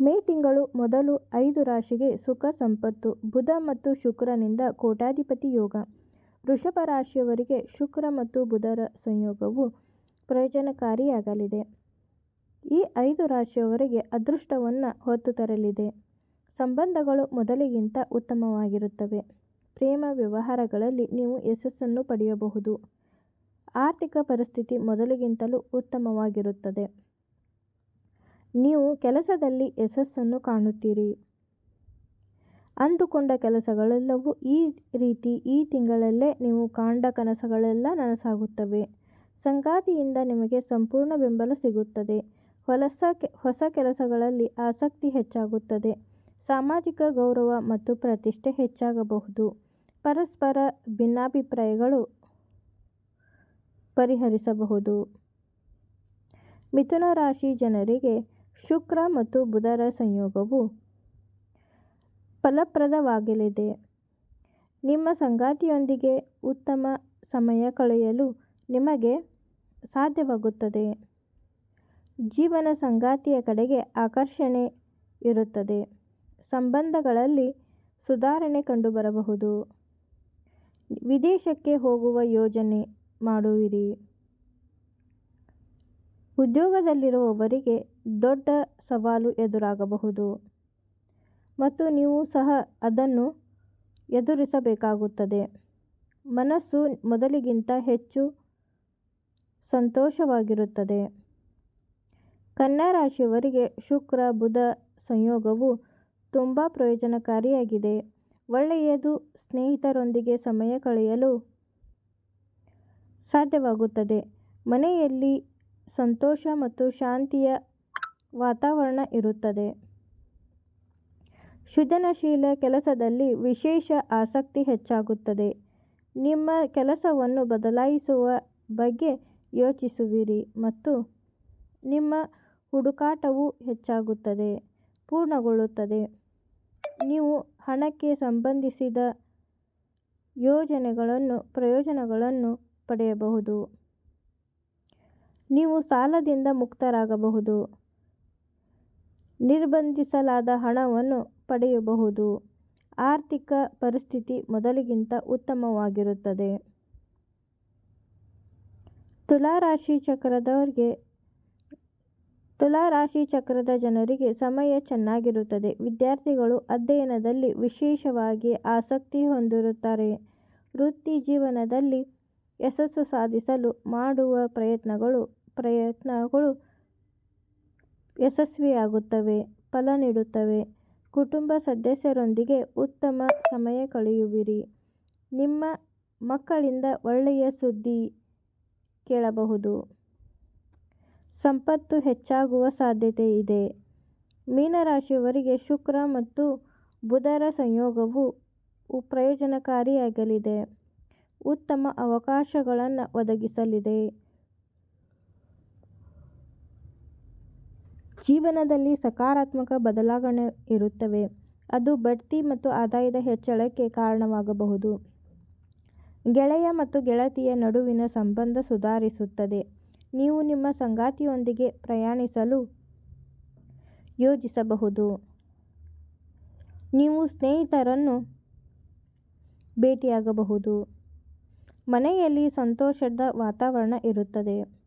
ಮೇ ತಿಂಗಳು ಮೊದಲು ಐದು ರಾಶಿಗೆ ಸುಖ, ಸಂಪತ್ತು, ಬುಧ ಮತ್ತು ಶುಕ್ರನಿಂದ ಕೋಟ್ಯಾಧಿಪತಿ ಯೋಗ. ವೃಷಭ ರಾಶಿಯವರಿಗೆ ಶುಕ್ರ ಮತ್ತು ಬುಧರ ಸಂಯೋಗವು ಪ್ರಯೋಜನಕಾರಿಯಾಗಲಿದೆ. ಈ ಐದು ರಾಶಿಯವರಿಗೆ ಅದೃಷ್ಟವನ್ನು ಹೊತ್ತು ತರಲಿದೆ. ಸಂಬಂಧಗಳು ಮೊದಲಿಗಿಂತ ಉತ್ತಮವಾಗಿರುತ್ತವೆ. ಪ್ರೇಮ ವ್ಯವಹಾರಗಳಲ್ಲಿ ನೀವು ಯಶಸ್ಸನ್ನು ಪಡೆಯಬಹುದು. ಆರ್ಥಿಕ ಪರಿಸ್ಥಿತಿ ಮೊದಲಿಗಿಂತಲೂ ಉತ್ತಮವಾಗಿರುತ್ತದೆ. ನೀವು ಕೆಲಸದಲ್ಲಿ ಯಶಸ್ಸನ್ನು ಕಾಣುತ್ತೀರಿ. ಅಂದುಕೊಂಡ ಕೆಲಸಗಳೆಲ್ಲವೂ ಈ ರೀತಿ ಈ ತಿಂಗಳಲ್ಲೇ ನೀವು ಕಾಂಡ ಕನಸುಗಳೆಲ್ಲ ನನಸಾಗುತ್ತವೆ. ಸಂಗಾತಿಯಿಂದ ನಿಮಗೆ ಸಂಪೂರ್ಣ ಬೆಂಬಲ ಸಿಗುತ್ತದೆ. ಹೊಲಸ ಹೊಸ ಕೆಲಸಗಳಲ್ಲಿ ಆಸಕ್ತಿ ಹೆಚ್ಚಾಗುತ್ತದೆ. ಸಾಮಾಜಿಕ ಗೌರವ ಮತ್ತು ಪ್ರತಿಷ್ಠೆ ಹೆಚ್ಚಾಗಬಹುದು. ಪರಸ್ಪರ ಭಿನ್ನಾಭಿಪ್ರಾಯಗಳು ಪರಿಹರಿಸಬಹುದು. ಮಿಥುನ ರಾಶಿ ಜನರಿಗೆ ಶುಕ್ರ ಮತ್ತು ಬುಧರ ಸಂಯೋಗವು ಫಲಪ್ರದವಾಗಲಿದೆ. ನಿಮ್ಮ ಸಂಗಾತಿಯೊಂದಿಗೆ ಉತ್ತಮ ಸಮಯ ಕಳೆಯಲು ನಿಮಗೆ ಸಾಧ್ಯವಾಗುತ್ತದೆ. ಜೀವನ ಸಂಗಾತಿಯ ಕಡೆಗೆ ಆಕರ್ಷಣೆ ಇರುತ್ತದೆ. ಸಂಬಂಧಗಳಲ್ಲಿ ಸುಧಾರಣೆ ಕಂಡುಬರಬಹುದು. ವಿದೇಶಕ್ಕೆ ಹೋಗುವ ಯೋಜನೆ ಮಾಡುವಿರಿ. ಉದ್ಯೋಗದಲ್ಲಿರುವವರಿಗೆ ದೊಡ್ಡ ಸವಾಲು ಎದುರಾಗಬಹುದು. ಮತ್ತು ನೀವು ಸಹ ಅದನ್ನು ಎದುರಿಸಬೇಕಾಗುತ್ತದೆ. ಮನಸ್ಸು ಮೊದಲಿಗಿಂತ ಹೆಚ್ಚು ಸಂತೋಷವಾಗಿರುತ್ತದೆ. ಕನ್ಯಾ ರಾಶಿಯವರಿಗೆ ಶುಕ್ರ, ಬುಧ ಸಂಯೋಗವು ತುಂಬ ಪ್ರಯೋಜನಕಾರಿಯಾಗಿದೆ. ಒಳ್ಳೆಯದು, ಸ್ನೇಹಿತರೊಂದಿಗೆ ಸಮಯ ಕಳೆಯಲು ಸಾಧ್ಯವಾಗುತ್ತದೆ. ಮನೆಯಲ್ಲಿ ಸಂತೋಷ ಮತ್ತು ಶಾಂತಿಯ ವಾತಾವರಣ ಇರುತ್ತದೆ. ಸೃಜನಶೀಲ ಕೆಲಸದಲ್ಲಿ ವಿಶೇಷ ಆಸಕ್ತಿ ಹೆಚ್ಚಾಗುತ್ತದೆ. ನಿಮ್ಮ ಕೆಲಸವನ್ನು ಬದಲಾಯಿಸುವ ಬಗ್ಗೆ ಯೋಚಿಸುವಿರಿ ಮತ್ತು ನಿಮ್ಮ ಹುಡುಕಾಟವು ಹೆಚ್ಚಾಗುತ್ತದೆ, ಪೂರ್ಣಗೊಳ್ಳುತ್ತದೆ. ನೀವು ಹಣಕ್ಕೆ ಸಂಬಂಧಿಸಿದ ಯೋಜನೆಗಳನ್ನು, ಪ್ರಯೋಜನಗಳನ್ನು ಪಡೆಯಬಹುದು. ನೀವು ಸಾಲದಿಂದ ಮುಕ್ತರಾಗಬಹುದು. ನಿರ್ಬಂಧಿಸಲಾದ ಹಣವನ್ನು ಪಡೆಯಬಹುದು. ಆರ್ಥಿಕ ಪರಿಸ್ಥಿತಿ ಮೊದಲಿಗಿಂತ ಉತ್ತಮವಾಗಿರುತ್ತದೆ. ತುಲಾ ರಾಶಿ ಚಕ್ರದ ಜನರಿಗೆ ಸಮಯ ಚೆನ್ನಾಗಿರುತ್ತದೆ. ವಿದ್ಯಾರ್ಥಿಗಳು ಅಧ್ಯಯನದಲ್ಲಿ ವಿಶೇಷವಾಗಿ ಆಸಕ್ತಿ ಹೊಂದಿರುತ್ತಾರೆ. ವೃತ್ತಿ ಜೀವನದಲ್ಲಿ ಯಶಸ್ಸು ಸಾಧಿಸಲು ಮಾಡುವ ಪ್ರಯತ್ನಗಳು ಪ್ರಯತ್ನಗಳು ಯಶಸ್ವಿಯಾಗುತ್ತವೆ, ಫಲ ನೀಡುತ್ತವೆ. ಕುಟುಂಬ ಸದಸ್ಯರೊಂದಿಗೆ ಉತ್ತಮ ಸಮಯ ಕಳೆಯುವಿರಿ. ನಿಮ್ಮ ಮಕ್ಕಳಿಂದ ಒಳ್ಳೆಯ ಸುದ್ದಿ ಕೇಳಬಹುದು. ಸಂಪತ್ತು ಹೆಚ್ಚಾಗುವ ಸಾಧ್ಯತೆ ಇದೆ. ಮೀನರಾಶಿಯವರಿಗೆ ಶುಕ್ರ ಮತ್ತು ಬುಧರ ಸಂಯೋಗವು ಪ್ರಯೋಜನಕಾರಿಯಾಗಲಿದೆ. ಉತ್ತಮ ಅವಕಾಶಗಳನ್ನು ಒದಗಿಸಲಿದೆ. ಜೀವನದಲ್ಲಿ ಸಕಾರಾತ್ಮಕ ಬದಲಾವಣೆ ಇರುತ್ತವೆ. ಅದು ಬಡ್ತಿ ಮತ್ತು ಆದಾಯದ ಹೆಚ್ಚಳಕ್ಕೆ ಕಾರಣವಾಗಬಹುದು. ಗೆಳೆಯ ಮತ್ತು ಗೆಳತಿಯ ನಡುವಿನ ಸಂಬಂಧ ಸುಧಾರಿಸುತ್ತದೆ. ನೀವು ನಿಮ್ಮ ಸಂಗಾತಿಯೊಂದಿಗೆ ಪ್ರಯಾಣಿಸಲು ಯೋಜಿಸಬಹುದು. ನೀವು ಸ್ನೇಹಿತರನ್ನು ಭೇಟಿಯಾಗಬಹುದು. ಮನೆಯಲ್ಲಿ ಸಂತೋಷದ ವಾತಾವರಣ ಇರುತ್ತದೆ.